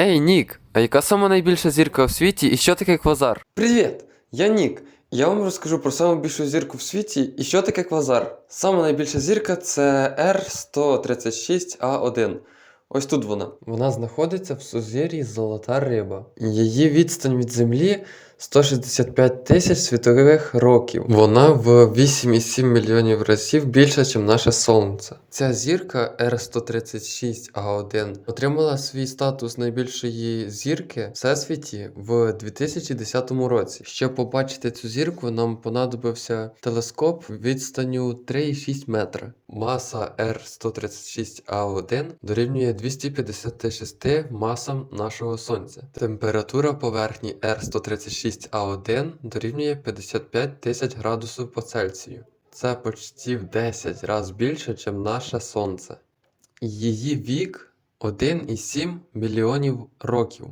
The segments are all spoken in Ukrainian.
Ей, Нік, а яка сама найбільша зірка в світі і що таке квазар? Привіт! Я Нік. Я вам розкажу про саму більшу зірку в світі і що таке квазар. Сама найбільша зірка це R136A1. Ось тут вона. Вона знаходиться в сузір'ї Золота Риба. Її відстань від Землі 165 тисяч світових років. Вона в 8,7 мільйонів разів більша, ніж наше Сонце. Ця зірка R136A1 отримала свій статус найбільшої зірки всесвіті в 2010 році. Щоб побачити цю зірку, нам понадобився телескоп відстанню 3,6 метра. Маса R136A1 дорівнює 256 масам нашого Сонця. Температура поверхні R136A1 дорівнює 55 тисяч градусів по Цельсію. Це почти в 10 разів більше, ніж наше Сонце. Її вік 1,7 мільйонів років.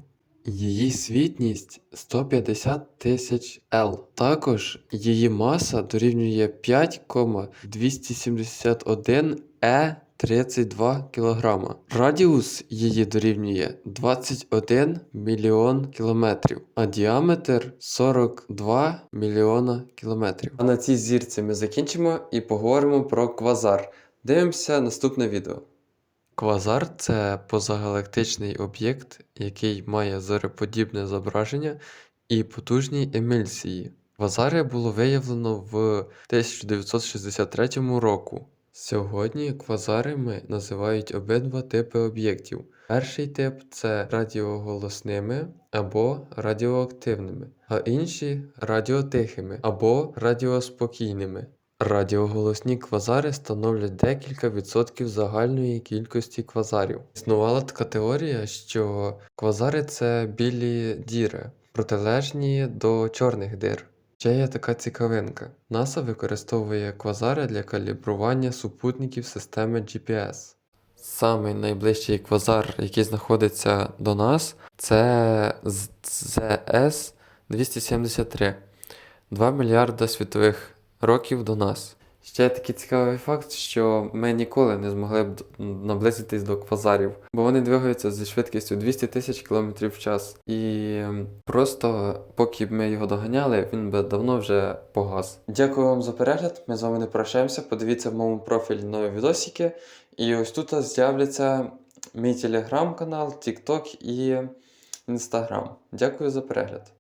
Її світність 150 тисяч L. Також її маса дорівнює 5,271 е 32 кг. Радіус її дорівнює 21 мільйон кілометрів, а діаметр 42 мільйона кілометрів. А на цій зірці ми закінчимо і поговоримо про квазар. Дивимося наступне відео. Квазар це позагалактичний об'єкт, який має зореподібне зображення і потужні емільсії. Квазари було виявлено в 1963 року. Сьогодні квазарами називають обидва типи об'єктів. Перший тип це радіоголосними або радіоактивними, а інші радіотихими або радіоспокійними. Радіоголосні квазари становлять декілька відсотків загальної кількості квазарів. Існувала така теорія, що квазари це білі діри, протилежні до чорних дир. Ще є така цікавинка. НАСА використовує квазари для калібрування супутників системи GPS. Самий найближчий квазар, який знаходиться до нас, це ЗС 273 2 мільярда світових років до нас. Ще такий цікавий факт, що ми ніколи не змогли б наблизитись до квазарів, бо вони двигаються зі швидкістю 200 тисяч км в час. І просто поки б ми його доганяли, він би давно вже погас. Дякую вам за перегляд. Ми з вами не прощаємося. Подивіться в моєму профілі нові відосики. І ось тут з'являться мій телеграм-канал, TikTok і Instagram. Дякую за перегляд.